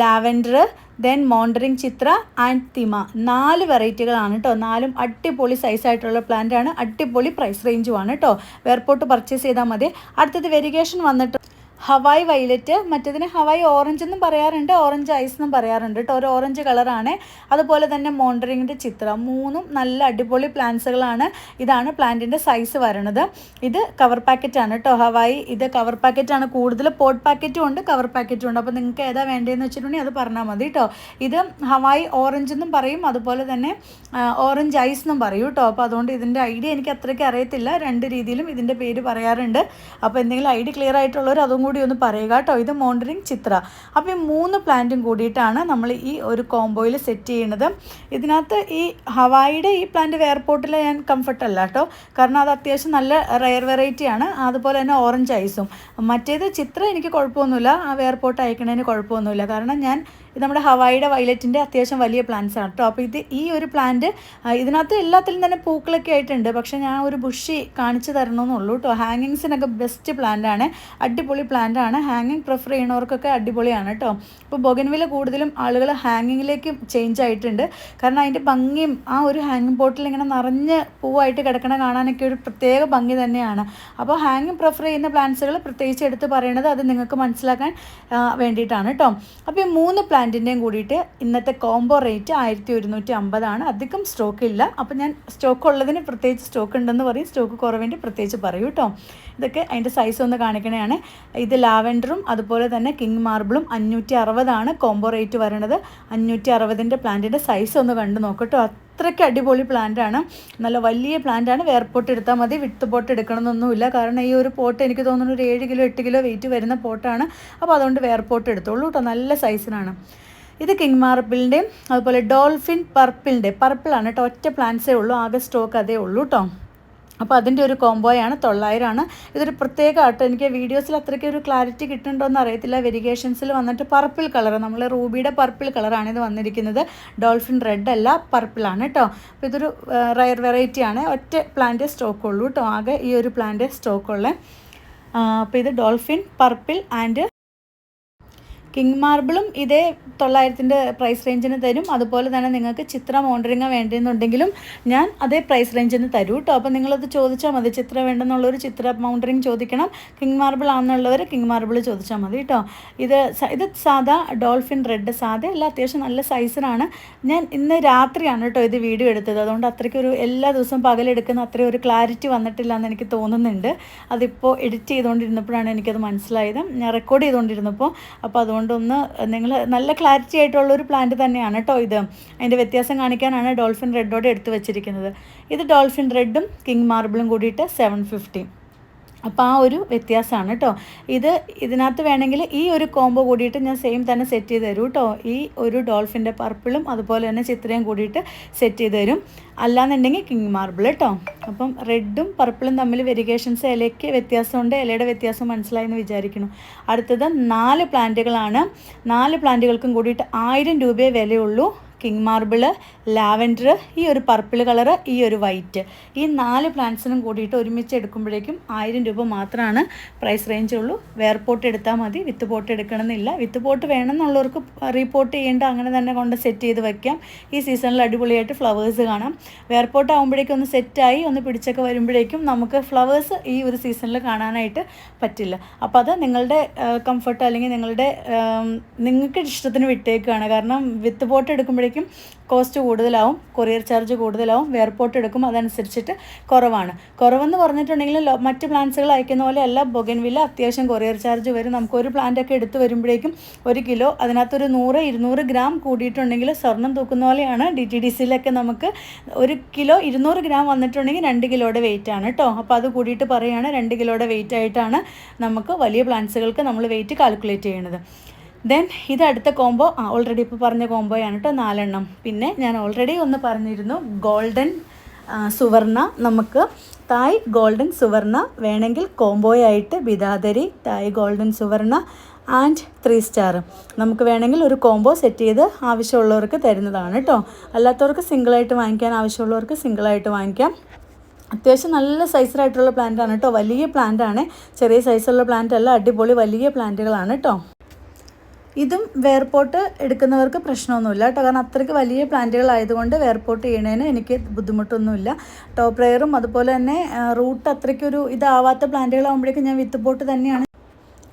S1: ലാവൻഡർ ദെൻ മോണ്ടറിങ് ചിത്ര ആൻഡ് തിമ നാല് വെറൈറ്റികളാണ് കേട്ടോ നാലും അടിപൊളി സൈസായിട്ടുള്ള പ്ലാന്റ് ആണ്. അടിപൊളി പ്രൈസ് റേഞ്ചുമാണ് കേട്ടോ എയർപോർട്ട് പർച്ചേസ് ചെയ്താൽ മതി. അടുത്തത് വെരിഗേഷൻ വന്നിട്ട് ഹവായ് വൈലറ്റ് മറ്റേതിന് ഹവായ് ഓറഞ്ച് എന്നും പറയാറുണ്ട് ഓറഞ്ച് ഐസ് എന്നും പറയാറുണ്ട് കേട്ടോ ഒരു ഓറഞ്ച് കളറാണ് അതുപോലെ തന്നെ മോണ്ടറിങ്ങിന്റെ ചിത്രം. മൂന്നും നല്ല അടിപൊളി പ്ലാന്റ്സുകളാണ് ഇതാണ് പ്ലാന്റിന്റെ സൈസ് വരണത് ഇത് കവർ പാക്കറ്റാണ് കേട്ടോ ഹവായ്. ഇത് കവർ പാക്കറ്റാണ് കൂടുതൽ പോട്ട് പാക്കറ്റും ഉണ്ട് കവർ പാക്കറ്റും ഉണ്ട്. അപ്പോൾ നിങ്ങൾക്ക് ഏതാ വേണ്ടതെന്ന് വെച്ചിട്ടുണ്ടെങ്കിൽ അത് പറഞ്ഞാൽ മതി കേട്ടോ ഇത് ഹവായ് ഓറഞ്ച് എന്നും പറയും. അതുപോലെ തന്നെ ഓറഞ്ച് ഐസ് എന്നും പറയും കേട്ടോ അപ്പോൾ അതുകൊണ്ട് ഇതിന്റെ ഐഡിയ എനിക്ക് അത്രയ്ക്ക് അറിയത്തില്ല. രണ്ട് രീതിയിലും ഇതിന്റെ പേര് പറയാറുണ്ട്. അപ്പോൾ എന്തെങ്കിലും ഐഡിയ ക്ലിയർ ആയിട്ടുള്ളവർ അതും കൂടി ഒന്ന് പറയുക കേട്ടോ. ഇത് മോണ്ടറിങ് ചിത്ര. അപ്പോൾ ഈ മൂന്ന് പ്ലാന്റും കൂടിയിട്ടാണ് നമ്മൾ ഈ ഒരു കോംബോയിൽ സെറ്റ് ചെയ്യുന്നത്. ഇതിനകത്ത് ഈ ഹവായിയുടെ ഈ പ്ലാന്റ് എയർപോർട്ടിൽ ഞാൻ കംഫർട്ടല്ല കേട്ടോ. കാരണം അത് അത്യാവശ്യം നല്ല റയർ വെറൈറ്റിയാണ് അതുപോലെ തന്നെ ഓറഞ്ച് ഐസും മറ്റേത് ചിത്ര എനിക്ക് കുഴപ്പമൊന്നുമില്ല. ആ എയർപോർട്ട് അയക്കണതിന് കുഴപ്പമൊന്നുമില്ല. കാരണം ഞാൻ ഇത് നമ്മുടെ ഹവായിയുടെ വയലറ്റിന്റെ അത്യാവശ്യം വലിയ പ്ലാന്റ്സ് ആണ് കേട്ടോ അപ്പോൾ ഇത് ഈ ഒരു പ്ലാന്റ് ഇതിനകത്ത് എല്ലാത്തിലും തന്നെ പൂക്കളൊക്കെ ആയിട്ടുണ്ട്. പക്ഷേ ഞാൻ ഒരു ബുഷി കാണിച്ചു തരണമെന്നുള്ളൂ കേട്ടോ ഹാങ്ങിങ്സിനൊക്കെ ബെസ്റ്റ് പ്ലാന്റ് ആണ്. അടിപൊളി പ്ലാന്റ് ആണ്. ഹാങ്ങിങ് പ്രിഫർ ചെയ്യണവർക്കൊക്കെ അടിപൊളിയാണ് കേട്ടോ ഇപ്പോൾ ബൊഗൻവില കൂടുതലും ആളുകൾ ഹാങ്ങിങ്ങിലേക്ക് ചേഞ്ച് ആയിട്ടുണ്ട്. കാരണം അതിന്റെ ഭംഗിയും ആ ഒരു ഹാങ്ങിങ് പോട്ടിൽ ഇങ്ങനെ നിറഞ്ഞ് പൂവായിട്ട് കിടക്കണ കാണാനൊക്കെ ഒരു പ്രത്യേക ഭംഗി തന്നെയാണ്. അപ്പോൾ ഹാങ്ങിങ് പ്രിഫർ ചെയ്യുന്ന പ്ലാന്റ്സുകൾ പ്രത്യേകിച്ച് എടുത്ത് പറയണത് അത് നിങ്ങൾക്ക് മനസ്സിലാക്കാൻ വേണ്ടിയിട്ടാണ് കേട്ടോ അപ്പോൾ ഈ മൂന്ന് പ്ലാന്റ് പ്ലാന്റിന്റെയും കൂടിയിട്ട് ഇന്നത്തെ കോംബോ റേറ്റ് ആയിരത്തി ഒരുന്നൂറ്റി അമ്പതാണ് അധികം സ്റ്റോക്ക് ഇല്ല. അപ്പോൾ ഞാൻ സ്റ്റോക്ക് ഉള്ളതിന് പ്രത്യേകിച്ച് സ്റ്റോക്ക് ഉണ്ടെന്ന് പറയും. സ്റ്റോക്ക് കുറവേണ്ടി പ്രത്യേകിച്ച് പറയൂ കേട്ടോ. ഇതൊക്കെ അതിന്റെ സൈസ് ഒന്ന് കാണിക്കണതാണ് ഇത് ലാവൻഡറും അതുപോലെ തന്നെ കിങ് മാർബിളും അഞ്ഞൂറ്റി അറുപതാണ് കോംബോ റേറ്റ് വരണത്. അഞ്ഞൂറ്റി അറുപതിന്റെ പ്ലാന്റിന്റെ സൈസ് ഒന്ന് കണ്ടു നോക്കട്ടോ അത്രയ്ക്ക് അടിപൊളി പ്ലാന്റാണ് നല്ല വലിയ പ്ലാന്റാണ് വേർപോട്ട് എടുത്താൽ മതി. വിത്ത് പോട്ട് എടുക്കണമെന്നൊന്നുമില്ല. കാരണം ഈ ഒരു പോട്ട് എനിക്ക് തോന്നുന്നു ഒരു ഏഴ് കിലോ എട്ട് കിലോ വെയിറ്റ് വരുന്ന പോട്ടാണ്. അപ്പോൾ അതുകൊണ്ട് വേർ പോട്ട് എടുത്തോളൂ കേട്ടോ. നല്ല സൈസിനാണ് ഇത് കിങ് മാർബിളിന്റെയും അതുപോലെ ഡോൾഫിൻ പർപ്പിളിന്റെ പർപ്പിളാണ് കേട്ടോ. ഒറ്റ പ്ലാന്റ്സേ ഉള്ളൂ. ആകെ സ്റ്റോക്ക് അതേ ഉള്ളൂ കേട്ടോ. അപ്പോൾ അതിന്റെ ഒരു കോംബോയാണ് തൊള്ളായിരമാണ് ഇതൊരു പ്രത്യേക ആട്ടോ എനിക്ക് വീഡിയോസിൽ അത്രയ്ക്ക് ഒരു ക്ലാരിറ്റി കിട്ടുന്നുണ്ടോ എന്ന് അറിയത്തില്ല. വെരിഗേഷൻസിൽ വന്നിട്ട് പർപ്പിൾ കളർ. നമ്മൾ റൂബിയുടെ പർപ്പിൾ കളറാണ് ഇത് വന്നിരിക്കുന്നത്. ഡോൾഫിൻ റെഡ് അല്ല പർപ്പിളാണ് കേട്ടോ അപ്പോൾ ഇതൊരു റയർ വെറൈറ്റിയാണ്. ഒറ്റ പ്ലാന്റേ സ്റ്റോക്ക് ഉള്ളൂ കേട്ടോ ആകെ ഈ ഒരു പ്ലാന്റേ സ്റ്റോക്ക് ഉള്ളത് അപ്പോൾ ഇത് ഡോൾഫിൻ പർപ്പിൾ ആൻഡ് കിങ് മാർബിളും ഇതേ തൊള്ളായിരത്തിന്റെ പ്രൈസ് റേഞ്ചിന് തരും. അതുപോലെ തന്നെ നിങ്ങൾക്ക് ചിത്ര മോണ്ടറിങ് വേണ്ടെന്നുണ്ടെങ്കിലും ഞാൻ അതേ പ്രൈസ് റേഞ്ചിന് തരൂ കേട്ടോ. അപ്പോൾ നിങ്ങളത് ചോദിച്ചാൽ മതി. ചിത്രം വേണ്ടെന്നുള്ളൊരു ചിത്ര മൗണ്ടറിങ് ചോദിക്കണം. കിങ് മാർബിൾ ആണെന്നുള്ളവർ കിങ് മാർബിൾ ചോദിച്ചാൽ മതി കേട്ടോ. ഇത് ഇത് സാധാ ഡോൾഫിൻ റെഡ് സാധാ. അല്ല അത്യാവശ്യം നല്ല സൈസിനാണ്. ഞാൻ ഇന്ന് രാത്രിയാണ് കേട്ടോ ഇത് വീഡിയോ എടുത്തത്. അതുകൊണ്ട് അത്രയ്ക്ക് ഒരു എല്ലാ ദിവസവും പകലെടുക്കുന്ന അത്രയും ഒരു ക്ലാരിറ്റി വന്നിട്ടില്ല എന്ന് എനിക്ക് തോന്നുന്നുണ്ട്. അതിപ്പോൾ എഡിറ്റ് ചെയ്തുകൊണ്ടിരുന്നപ്പോഴാണ് എനിക്കത് മനസ്സിലായത്. ഞാൻ റെക്കോർഡ് ചെയ്തുകൊണ്ടിരുന്നപ്പോൾ. അപ്പോൾ അതുകൊണ്ട് അതുകൊണ്ടൊന്ന് നിങ്ങൾ നല്ല ക്ലാരിറ്റി ആയിട്ടുള്ളൊരു പ്ലാന്റ് തന്നെയാണ് കേട്ടോ ഇത്. അതിന്റെ വ്യത്യാസം കാണിക്കാനാണ് ഡോൾഫിൻ റെഡോടെ എടുത്തു വെച്ചിരിക്കുന്നത്. ഇത് ഡോൾഫിൻ റെഡും കിങ് മാർബിളും കൂടിയിട്ട് സെവൻ ഫിഫ്റ്റി അപ്പോൾ ആ ഒരു വ്യത്യാസമാണ് കേട്ടോ ഇത് ഇതിനകത്ത് വേണമെങ്കിൽ ഈ ഒരു കോംബോ കൂടിയിട്ട് ഞാൻ സെയിം തന്നെ സെറ്റ് ചെയ്ത് തരും കേട്ടോ ഈ ഒരു ഡോൾഫിന്റെ പർപ്പിളും അതുപോലെ തന്നെ ചിത്രയും കൂടിയിട്ട് സെറ്റ് ചെയ്ത് തരും. അല്ലാന്നുണ്ടെങ്കിൽ കിങ് മാർബിൾ കേട്ടോ അപ്പം റെഡും പർപ്പിളും തമ്മിൽ വെരിഗേഷൻസ് ഇലയ്ക്ക് വ്യത്യാസമുണ്ട്. ഇലയുടെ വ്യത്യാസം മനസ്സിലായി എന്ന് വിചാരിക്കുന്നു. അടുത്തത് നാല് പ്ലാന്റുകളാണ് നാല് പ്ലാന്റുകൾക്കും കൂടിയിട്ട് ആയിരം രൂപയെ വിലയുള്ളൂ. കിങ് മാർബിൾ ലാവൻഡർ ഈ ഒരു പർപ്പിൾ കളറ് ഈ ഒരു വൈറ്റ്. ഈ നാല് പ്ലാന്റ്സിനും കൂടിയിട്ട് ഒരുമിച്ച് എടുക്കുമ്പോഴേക്കും ആയിരം രൂപ മാത്രമാണ് പ്രൈസ് റേഞ്ച് ഉള്ളൂ വേർപോട്ട് എടുത്താൽ മതി വിത്ത് പോട്ട് എടുക്കണമെന്നില്ല. വിത്ത് പോട്ട് വേണമെന്നുള്ളവർക്ക് റീപോർട്ട് ചെയ്യേണ്ട അങ്ങനെ തന്നെ കൊണ്ട് സെറ്റ് ചെയ്ത് വയ്ക്കാം ഈ സീസണിൽ അടിപൊളിയായിട്ട് ഫ്ലവേഴ്സ് കാണാം. വേർപോട്ട് ആകുമ്പോഴേക്കും ഒന്ന് സെറ്റായി ഒന്ന് പിടിച്ചൊക്കെ വരുമ്പോഴേക്കും നമുക്ക് ഫ്ലവേഴ്സ് ഈ ഒരു സീസണിൽ കാണാനായിട്ട് പറ്റില്ല. അപ്പോൾ അത് നിങ്ങളുടെ കംഫർട്ട് അല്ലെങ്കിൽ നിങ്ങളുടെ നിങ്ങൾക്ക് ഇഷ്ടത്തിന് വിട്ടേക്കുകയാണ് കാരണം വിത്ത് പോട്ട് എടുക്കുമ്പോഴേക്കും വരുമ്പോഴേക്കും കോസ്റ്റ് കൂടുതലാവും കൊറിയർ ചാർജ് കൂടുതലാവും എയർപോർട്ട് എടുക്കും അതനുസരിച്ചിട്ട് കുറവാണ്. കുറവെന്ന് പറഞ്ഞിട്ടുണ്ടെങ്കിൽ മറ്റ് പ്ലാന്റ്സുകൾ അയക്കുന്ന പോലെ അല്ല ബൊഗൻവില്ല അത്യാവശ്യം കൊറിയർ ചാർജ് വരും. നമുക്ക് ഒരു പ്ലാന്റ് ഒക്കെ എടുത്ത് വരുമ്പോഴേക്കും ഒരു കിലോ അതിനകത്തൊരു നൂറ് ഇരുന്നൂറ് ഗ്രാം കൂടിയിട്ടുണ്ടെങ്കിൽ സ്വർണം തൂക്കുന്ന പോലെയാണ് ഡി ടി ഡി സിയിലൊക്കെ നമുക്ക് ഒരു കിലോ ഇരുന്നൂറ് ഗ്രാം വന്നിട്ടുണ്ടെങ്കിൽ രണ്ട് കിലോയുടെ വെയിറ്റ് ആണ് കേട്ടോ അപ്പോൾ അത് കൂടിയിട്ട് പറയുകയാണ് രണ്ട് കിലോയുടെ വെയിറ്റ് ആയിട്ടാണ് നമുക്ക് വലിയ പ്ലാന്റ്സുകൾക്ക് നമ്മൾ വെയിറ്റ് കാൽക്കുലേറ്റ് ചെയ്യണത്. ദെൻ ഇത് അടുത്ത കോംബോ ആ ഓൾറെഡി ഇപ്പോൾ പറഞ്ഞ കോംബോയാണ് കേട്ടോ നാലെണ്ണം. പിന്നെ ഞാൻ ഓൾറെഡി ഒന്ന് പറഞ്ഞിരുന്നു ഗോൾഡൻ സുവർണ നമുക്ക്. തായ് ഗോൾഡൻ സുവർണ വേണമെങ്കിൽ കോംബോയായിട്ട് Bidadari Thai golden Suvarna and three star നമുക്ക് വേണമെങ്കിൽ ഒരു കോംബോ സെറ്റ് ചെയ്ത് ആവശ്യമുള്ളവർക്ക് തരുന്നതാണ് കേട്ടോ അല്ലാത്തവർക്ക് സിംഗിളായിട്ട് വാങ്ങിക്കാൻ ആവശ്യമുള്ളവർക്ക് സിംഗിളായിട്ട് വാങ്ങിക്കാം. അത്യാവശ്യം നല്ല സൈസിലായിട്ടുള്ള പ്ലാന്റ് ആണ് കേട്ടോ വലിയ പ്ലാന്റ് ആണ്. ചെറിയ സൈസുള്ള പ്ലാന്റ് അല്ല അടിപൊളി വലിയ പ്ലാന്റുകളാണ് കേട്ടോ ഇതും വേർപോട്ട് എടുക്കുന്നവർക്ക് പ്രശ്നമൊന്നുമില്ല കേട്ടോ. കാരണം അത്രയ്ക്ക് വലിയ പ്ലാന്റുകൾ ആയതുകൊണ്ട് വേർപോട്ട് ചെയ്യണതിന് എനിക്ക് ബുദ്ധിമുട്ടൊന്നുമില്ല. ടോപ്പ് റെയറും അതുപോലെ തന്നെ റൂട്ട് അത്രയ്ക്കൊരു ഇതാവാത്ത പ്ലാന്റുകളാകുമ്പോഴേക്കും ഞാൻ വിത്ത് പോട്ട് തന്നെയാണ്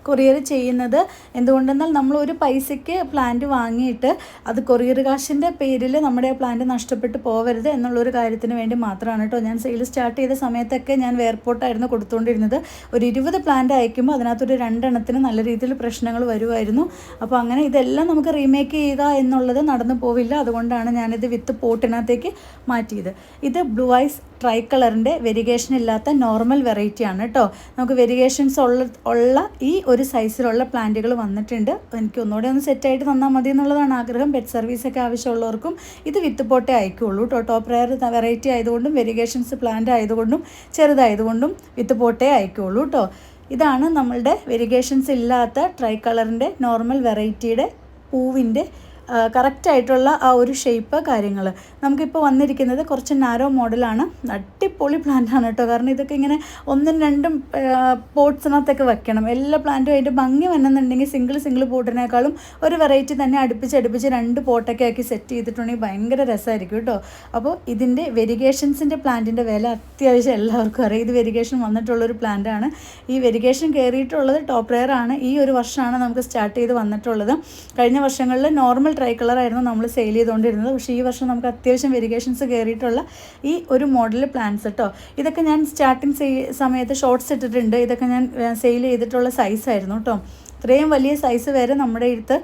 S1: കൊറിയർ ചെയ്യുന്നത്. എന്തുകൊണ്ടെന്നാൽ നമ്മൾ ഒരു പൈസയ്ക്ക് പ്ലാന്റ് വാങ്ങിയിട്ട് അത് കൊറിയർ കാശിന്റെ പേരിൽ നമ്മുടെ പ്ലാന്റ് നഷ്ടപ്പെട്ട് പോവരുത് എന്നുള്ളൊരു കാര്യത്തിന് വേണ്ടി മാത്രമാണ് കേട്ടോ ഞാൻ സെയിൽ സ്റ്റാർട്ട് ചെയ്ത സമയത്തൊക്കെ ഞാൻ എയർപോർട്ടായിരുന്നു കൊടുത്തുകൊണ്ടിരുന്നത് ഒരു ഇരുപത് പ്ലാന്റ് അയക്കുമ്പോൾ അതിനകത്തൊരു രണ്ടെണ്ണത്തിന് നല്ല രീതിയിൽ പ്രശ്നങ്ങൾ വരുമായിരുന്നു അപ്പോൾ അങ്ങനെ ഇതെല്ലാം നമുക്ക് റീമേക്ക് ചെയ്യുക എന്നുള്ളത് നടന്നു പോവില്ല. അതുകൊണ്ടാണ് ഞാനിത് വിത്ത് പോട്ടിനകത്തേക്ക് മാറ്റിയത്. ഇത് ബ്ലൂ ഐസ് ട്രൈ കളറിന്റെ വെരിഗേഷൻ ഇല്ലാത്ത നോർമൽ വെറൈറ്റി ആണ് കേട്ടോ നമുക്ക് വെരിഗേഷൻസ് ഉള്ള ഉള്ള ഈ ഒരു സൈസിലുള്ള പ്ലാന്റുകൾ വന്നിട്ടുണ്ട്. എനിക്ക് ഒന്നുകൂടെ ഒന്ന് സെറ്റായിട്ട് തന്നാൽ മതി എന്നുള്ളതാണ് ആഗ്രഹം. പെറ്റ് സർവീസൊക്കെ ആവശ്യമുള്ളവർക്കും ഇത് വിത്ത് പോട്ടേ അയക്കുള്ളൂ കേട്ടോ ടോപ്പ് റയർ വെറൈറ്റി ആയതുകൊണ്ടും വെരിഗേഷൻസ് പ്ലാന്റ് ആയതുകൊണ്ടും ചെറുതായതുകൊണ്ടും വിത്ത് പോട്ടേ അയക്കുള്ളൂ കേട്ടോ ഇതാണ് നമ്മളുടെ വെരിഗേഷൻസ് ഇല്ലാത്ത ട്രൈ കളറിന്റെ നോർമൽ വെറൈറ്റിയുടെ പൂവിന്റെ കറക്റ്റായിട്ടുള്ള ആ ഒരു ഷേപ്പ് കാര്യങ്ങൾ നമുക്കിപ്പോൾ വന്നിരിക്കുന്നത് കുറച്ച് നാരോ മോഡലാണ് അടിപൊളി പ്ലാന്റാണ് കേട്ടോ. കാരണം ഇതൊക്കെ ഇങ്ങനെ ഒന്നും രണ്ടും പോട്ട്സിനകത്തൊക്കെ വെക്കണം. എല്ലാ പ്ലാന്റും അതിന്റെ ഭംഗി വന്നെന്നുണ്ടെങ്കിൽ സിംഗിൾ സിംഗിൾ പോട്ടിനേക്കാളും ഒരു വെറൈറ്റി തന്നെ അടുപ്പിച്ച് അടുപ്പിച്ച് രണ്ട് പോട്ടൊക്കെ ആക്കി സെറ്റ് ചെയ്തിട്ടുണ്ടെങ്കിൽ ഭയങ്കര രസമായിരിക്കും കേട്ടോ. അപ്പോൾ ഇതിന്റെ വെരിഗേഷൻസിന്റെ പ്ലാന്റിന്റെ വില അത്യാവശ്യം എല്ലാവർക്കും അറിയാം. ഇത് വെരിഗേഷൻ വന്നിട്ടുള്ളൊരു പ്ലാന്റാണ് ഈ വെരിഗേഷൻ കയറിയിട്ടുള്ളത് ടോപ്പ് റെയർ ആണ്. ഈ ഒരു വർഷമാണ് നമുക്ക് സ്റ്റാർട്ട് ചെയ്ത് വന്നിട്ടുള്ളത്. കഴിഞ്ഞ വർഷങ്ങളിൽ നോർമൽ ട്രൈ കളറായിരുന്നു നമ്മൾ സെയിൽ ചെയ്തുകൊണ്ടിരുന്നത് പക്ഷേ ഈ വർഷം നമുക്ക് അത്യാവശ്യം വെരിഗേഷൻസ് കയറിയിട്ടുള്ള ഈ ഒരു മോഡൽ പ്ലാൻസ് കേട്ടോ ഇതൊക്കെ ഞാൻ സ്റ്റാർട്ടിങ് സമയത്ത് ഷോർട്ട്സ് ഇട്ടിട്ടുണ്ട്. ഇതൊക്കെ ഞാൻ സെയിൽ ചെയ്തിട്ടുള്ള സൈസായിരുന്നു കേട്ടോ ഇത്രയും വലിയ സൈസ് വരെ നമ്മുടെ അടുത്ത്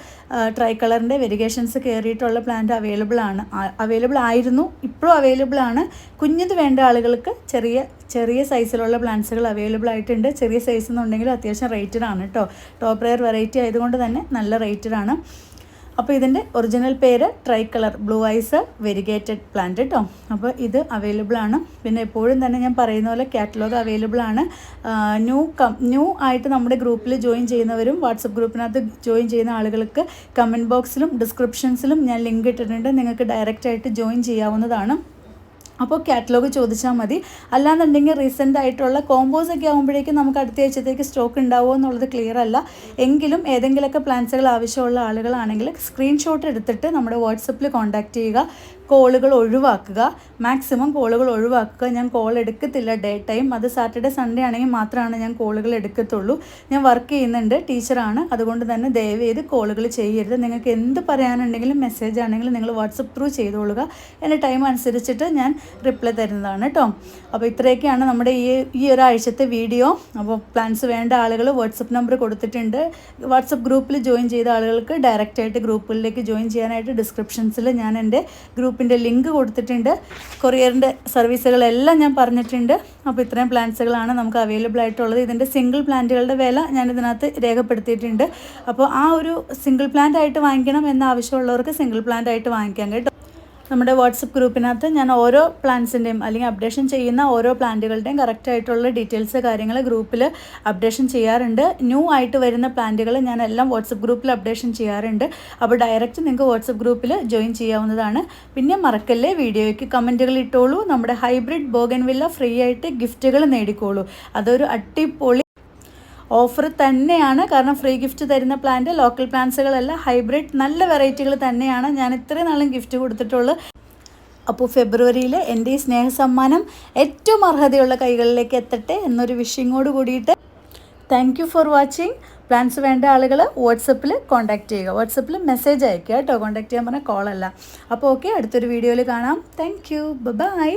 S1: ട്രൈ കളറിന്റെ വെരിഗേഷൻസ് കയറിയിട്ടുള്ള പ്ലാന്റ് അവൈലബിൾ ആണ്. അവൈലബിൾ ആയിരുന്നു. ഇപ്പോഴും അവൈലബിൾ ആണ്. കുഞ്ഞത് വേണ്ട ആളുകൾക്ക് ചെറിയ ചെറിയ സൈസിലുള്ള പ്ലാന്റ്സുകൾ അവൈലബിൾ ആയിട്ടുണ്ട്. ചെറിയ സൈസ് എന്നുണ്ടെങ്കിലും അത്യാവശ്യം റേറ്റഡ് ആണ് കേട്ടോ ടോപ്പ് റയർ വെറൈറ്റി ആയതുകൊണ്ട് തന്നെ നല്ല റേറ്റഡ് ആണ്. അപ്പോൾ ഇതിന്റെ ഒറിജിനൽ പേര് tri colour blue ice variegated plant കേട്ടോ അപ്പോൾ ഇത് അവൈലബിൾ ആണ്. പിന്നെ എപ്പോഴും തന്നെ ഞാൻ പറയുന്ന പോലെ കാറ്റലോഗ് അവൈലബിൾ ആണ്. ന്യൂ കം ന്യൂ ആയിട്ട് നമ്മുടെ ഗ്രൂപ്പിൽ ജോയിൻ ചെയ്യുന്നവരും വാട്സപ്പ് ഗ്രൂപ്പിനകത്ത് ജോയിൻ ചെയ്യുന്ന ആളുകൾക്ക് കമന്റ് ബോക്സിലും ഡിസ്ക്രിപ്ഷൻസിലും ഞാൻ ലിങ്ക് ഇട്ടിട്ടുണ്ട്. നിങ്ങൾക്ക് ഡയറക്റ്റായിട്ട് ജോയിൻ ചെയ്യാവുന്നതാണ്. അപ്പോൾ കാറ്റലോഗ് ചോദിച്ചാൽ മതി. അല്ലാന്നുണ്ടെങ്കിൽ റീസെന്റ് ആയിട്ടുള്ള കോമ്പോസ് ഒക്കെ ആകുമ്പോഴേക്കും നമുക്ക് അടുത്ത ആഴ്ചത്തേക്ക് സ്റ്റോക്ക് ഉണ്ടാവുമോ എന്നുള്ളത് ക്ലിയർ അല്ല. എങ്കിലും ഏതെങ്കിലുമൊക്കെ പ്ലാൻസുകൾ ആവശ്യമുള്ള ആളുകളാണെങ്കിൽ സ്ക്രീൻഷോട്ട് എടുത്തിട്ട് നമ്മുടെ വാട്സപ്പിൽ കോൺടാക്റ്റ് ചെയ്യുക. കോളുകൾ ഒഴിവാക്കുക. മാക്സിമം കോളുകൾ ഒഴിവാക്കുക. ഞാൻ കോൾ എടുക്കത്തില്ല ഡേ ടൈം അത് സാറ്റർഡേ സൺഡേ ആണെങ്കിൽ മാത്രമാണ് ഞാൻ കോളുകൾ എടുക്കത്തുള്ളൂ. ഞാൻ വർക്ക് ചെയ്യുന്നുണ്ട്. ടീച്ചറാണ് അതുകൊണ്ട് തന്നെ ദയവ് ചെയ്ത് കോളുകൾ ചെയ്യരുത്. നിങ്ങൾക്ക് എന്ത് പറയാനുണ്ടെങ്കിലും മെസ്സേജ് ആണെങ്കിലും നിങ്ങൾ വാട്സപ്പ് ത്രൂ ചെയ്തോളുക. എന്റെ ടൈം അനുസരിച്ചിട്ട് ഞാൻ റിപ്ലൈ തരുന്നതാണ് കേട്ടോ അപ്പോൾ ഇത്രയൊക്കെയാണ് നമ്മുടെ ഈ ഈ ഒരാഴ്ചത്തെ വീഡിയോ അപ്പോൾ പ്ലാൻസ് വേണ്ട ആളുകൾ വാട്സപ്പ് നമ്പർ കൊടുത്തിട്ടുണ്ട്. വാട്സപ്പ് ഗ്രൂപ്പിൽ ജോയിൻ ചെയ്ത ആളുകൾക്ക് ഡയറക്റ്റായിട്ട് ഗ്രൂപ്പിലേക്ക് ജോയിൻ ചെയ്യാനായിട്ട് ഡിസ്ക്രിപ്ഷൻസിൽ ഞാൻ എന്റെ ഗ്രൂപ്പിന്റെ ലിങ്ക് കൊടുത്തിട്ടുണ്ട്. കൊറിയറിന്റെ സർവീസുകളെല്ലാം ഞാൻ പറഞ്ഞിട്ടുണ്ട്. അപ്പോൾ ഇത്രയും പ്ലാന്റ്സുകളാണ് നമുക്ക് അവൈലബിൾ ആയിട്ടുള്ളത്. ഇതിന്റെ സിംഗിൾ പ്ലാന്റുകളുടെ വില ഞാൻ ഇതിനകത്ത് രേഖപ്പെടുത്തിയിട്ടുണ്ട്. അപ്പോൾ ആ ഒരു സിംഗിൾ പ്ലാന്റ് ആയിട്ട് വാങ്ങിക്കണം എന്ന ആവശ്യമുള്ളവർക്ക് സിംഗിൾ പ്ലാന്റ് ആയിട്ട് വാങ്ങിക്കാം കേട്ടോ. നമ്മുടെ വാട്സപ്പ് ഗ്രൂപ്പിനകത്ത് ഞാൻ ഓരോ പ്ലാന്റ്സിന്റെയും അല്ലെങ്കിൽ അപ്ഡേഷൻ ചെയ്യുന്ന ഓരോ പ്ലാന്റുകളുടെയും കറക്റ്റായിട്ടുള്ള ഡീറ്റെയിൽസ് കാര്യങ്ങൾ ഗ്രൂപ്പിൽ അപ്ഡേഷൻ ചെയ്യാറുണ്ട്. ന്യൂ ആയിട്ട് വരുന്ന പ്ലാന്റുകൾ ഞാൻ എല്ലാം വാട്സപ്പ് ഗ്രൂപ്പിൽ അപ്ഡേഷൻ ചെയ്യാറുണ്ട്. അപ്പോൾ ഡയറക്റ്റ് നിങ്ങൾക്ക് വാട്സപ്പ് ഗ്രൂപ്പിൽ ജോയിൻ ചെയ്യാവുന്നതാണ്. പിന്നെ മറക്കല്ലേ വീഡിയോയ്ക്ക് കമന്റുകൾ ഇട്ടോളൂ. നമ്മുടെ ഹൈബ്രിഡ് ബോഗൻവില്ല ഫ്രീ ആയിട്ട് ഗിഫ്റ്റുകൾ നേടിക്കോളൂ. അതൊരു അടിപൊളി ഓഫർ തന്നെയാണ്. കാരണം ഫ്രീ ഗിഫ്റ്റ് തരുന്ന പ്ലാന്റ് ലോക്കൽ പ്ലാന്റ്സുകളല്ല ഹൈബ്രിഡ് നല്ല വെറൈറ്റികൾ തന്നെയാണ്. ഞാൻ ഇത്രയും നാളും ഗിഫ്റ്റ് കൊടുത്തിട്ടുള്ളൂ. അപ്പോൾ ഫെബ്രുവരിയിൽ എന്റെ ഈ സ്നേഹസമ്മാനം ഏറ്റവും അർഹതയുള്ള കൈകളിലേക്ക് എത്തട്ടെ എന്നൊരു വിഷിങ്ങോട് കൂടിയിട്ട് thank you for watching plants വേണ്ട ആളുകൾ വാട്സപ്പിൽ കോൺടാക്റ്റ് ചെയ്യുക. വാട്സപ്പിൽ മെസ്സേജ് അയക്കുക കേട്ടോ. കോൺടാക്ട് ചെയ്യാൻ പറഞ്ഞാൽ കോളല്ല അപ്പോൾ ഓക്കെ അടുത്തൊരു വീഡിയോയിൽ കാണാം. Thank you by